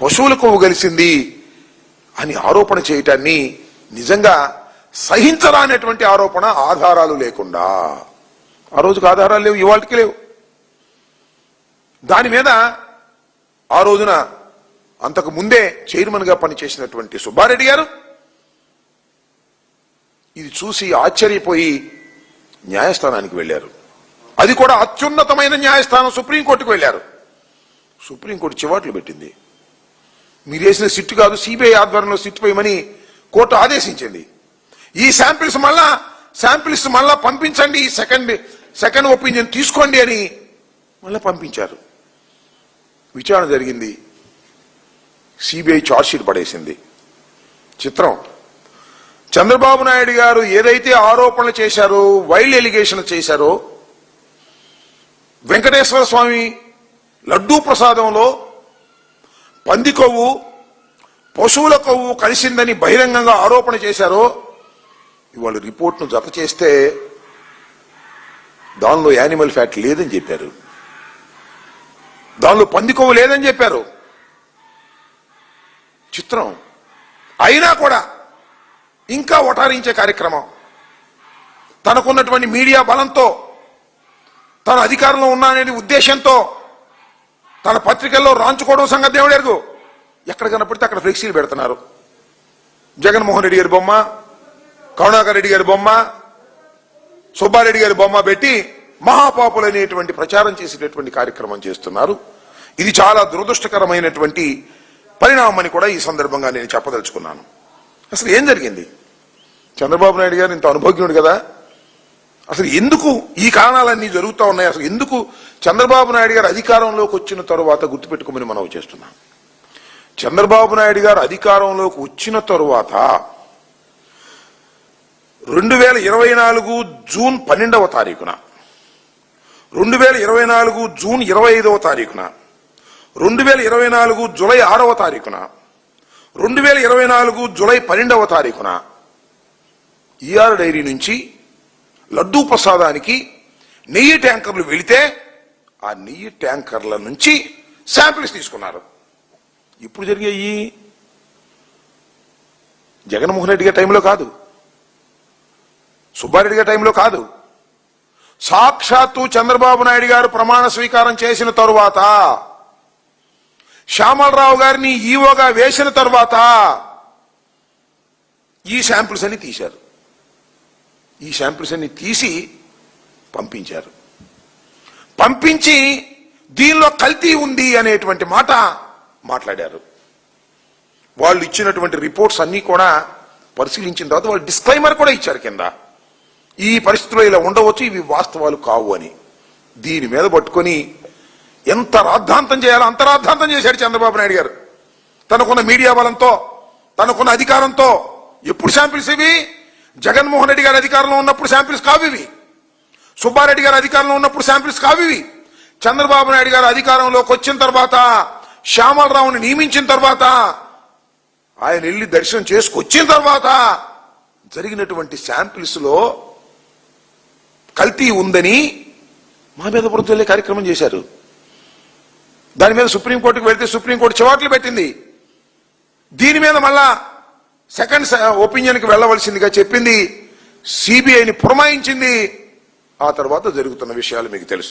పశువుల కొవ్వు కలిసింది అని ఆరోపణ చేయటాన్ని నిజంగా సహించరానటువంటి ఆరోపణ ఆధారాలు లేకుండా. ఆ రోజుకు ఆధారాలు లేవు ఇవాళకి లేవు. దాని మీద ఆ రోజున అంతకు ముందే చైర్మన్గా పనిచేసినటువంటి సుబ్బారెడ్డి గారు ఇది చూసి ఆశ్చర్యపోయి న్యాయస్థానానికి వెళ్ళారు అది కూడా అత్యున్నతమైన న్యాయస్థానం సుప్రీంకోర్టుకు వెళ్ళారు సుప్రీంకోర్టు చివాట్లు పెట్టింది. మీరు వేసిన సిట్టు కాదు సిబిఐ ఆధ్వర్యంలో సిట్ పోయమని కోర్టు ఆదేశించింది. ఈ శాంపిల్స్ మళ్ళా శాంపిల్స్ మళ్ళా పంపించండి సెకండ్ సెకండ్ ఒపీనియన్ తీసుకోండి అని మళ్ళా పంపించారు. విచారణ జరిగింది. సిబిఐ షీట్ పడేసింది. చిత్రం. చంద్రబాబు నాయుడు గారు ఏదైతే ఆరోపణలు చేశారో వైల్డ్ ఎలిగేషన్ చేశారో వెంకటేశ్వర స్వామి లడ్డూ ప్రసాదంలో పంది కొవ్వు పశువుల కొవ్వు కలిసిందని బహిరంగంగా ఆరోపణ చేశారో ఇవాళ రిపోర్ట్ను జత చేస్తే దానిలో యానిమల్ ఫ్యాట్ లేదని చెప్పారు. దానిలో పంది కొవ్వు లేదని చెప్పారు. చిత్రం. అయినా కూడా ఇంకా ఒటారించే కార్యక్రమం. తనకున్నటువంటి మీడియా బలంతో తన అధికారంలో ఉన్నాననే ఉద్దేశంతో తన పత్రికల్లో రాంచుకోవడం సంగతి దేవుడెరుగు ఎక్కడ కనపడితే అక్కడ ఫ్లెక్సీలు పెడుతున్నారు. జగన్మోహన్ రెడ్డి గారి బొమ్మ కరుణాకర్ రెడ్డి గారి బొమ్మ సుబ్బారెడ్డి గారి బొమ్మ పెట్టి మహాపాపులు అనేటువంటి ప్రచారం చేసేటటువంటి కార్యక్రమం చేస్తున్నారు. ఇది చాలా దురదృష్టకరమైనటువంటి పరిణామం అని కూడా ఈ సందర్భంగా నేను చెప్పదలుచుకున్నాను. అసలు ఏం జరిగింది? చంద్రబాబు నాయుడు గారు ఇంత అనుభవజ్ఞుడు కదా? అసలు ఎందుకు ఈ కారణాలన్నీ జరుగుతూ ఉన్నాయి? అసలు ఎందుకు చంద్రబాబు నాయుడు గారు అధికారంలోకి వచ్చిన తరువాత గుర్తుపెట్టుకోమని మనం చేస్తున్నాం చంద్రబాబు నాయుడు గారు అధికారంలోకి వచ్చిన తరువాత రెండు వేల ఇరవై నాలుగు జూన్ పన్నెండవ తారీఖున రెండు వేల ఇరవై నాలుగు జూన్ ఇరవై ఐదవ తారీఖున రెండు వేల ఇరవై నాలుగు జులై ఆరవ తారీఖున రెండు వేల ఇరవై నాలుగు జులై పన్నెండవ తారీఖున ఈఆర్ డైరీ నుంచి లడ్డూ ప్రసాదానికి నెయ్యి ట్యాంకర్లు వెళితే ఆ నెయ్యి ట్యాంకర్ల నుంచి శాంపిల్స్ తీసుకున్నారు. ఇప్పుడు జరిగాయి జగన్మోహన్ రెడ్డి గారి టైంలో కాదు. సుబ్బారెడ్డి గారి టైంలో కాదు. సాక్షాత్తు చంద్రబాబు నాయుడు గారు ప్రమాణ స్వీకారం చేసిన తరువాత శ్యామలరావు గారిని ఈవోగా వేసిన తరువాత ఈ శాంపిల్స్ అన్ని తీశారు. ఈ శాంపిల్స్ అన్ని తీసి పంపించారు. పంపించి దీనిలో కల్తీ ఉంది అనేటువంటి మాట మాట్లాడారు. వాళ్ళు ఇచ్చినటువంటి రిపోర్ట్స్ అన్ని కూడా పరిశీలించిన తర్వాత వాళ్ళు డిస్క్లైమర్ కూడా ఇచ్చారు కింద. ఈ పరిస్థితుల్లో ఇలా ఉండవచ్చు ఇవి వాస్తవాలు కావు అని. దీని మీద పట్టుకొని ఎంత రాద్ధాంతం చేయాలో అంత రాద్ధాంతం చేశాడు చంద్రబాబు నాయుడు గారు. తనకున్న మీడియా బలంతో తనకున్న అధికారంతో ఎప్పుడు శాంపిల్స్ ఇవి? జగన్మోహన్ రెడ్డి గారి అధికారంలో ఉన్నప్పుడు శాంపిల్స్ కావు ఇవి. సుబ్బారెడ్డి గారి అధికారంలో ఉన్నప్పుడు శాంపిల్స్ కావు ఇవి. చంద్రబాబు నాయుడు గారు అధికారంలోకి వచ్చిన తర్వాత శ్యామలరావుని నియమించిన తర్వాత ఆయన వెళ్ళి దర్శనం చేసుకొచ్చిన తర్వాత జరిగినటువంటి శాంపిల్స్లో కల్తీ ఉందని మా మీద వృద్ధులే కార్యక్రమం చేశారు. దాని మీద సుప్రీంకోర్టుకు వెళితే సుప్రీంకోర్టు చివాట్లు పెట్టింది. దీని మీద మళ్ళా సెకండ్ ఒపీనియన్కి వెళ్ళవలసిందిగా చెప్పింది. సిబిఐని పురమాయించింది. ఆ తర్వాత జరుగుతున్న విషయాలు మీకు తెలుసు.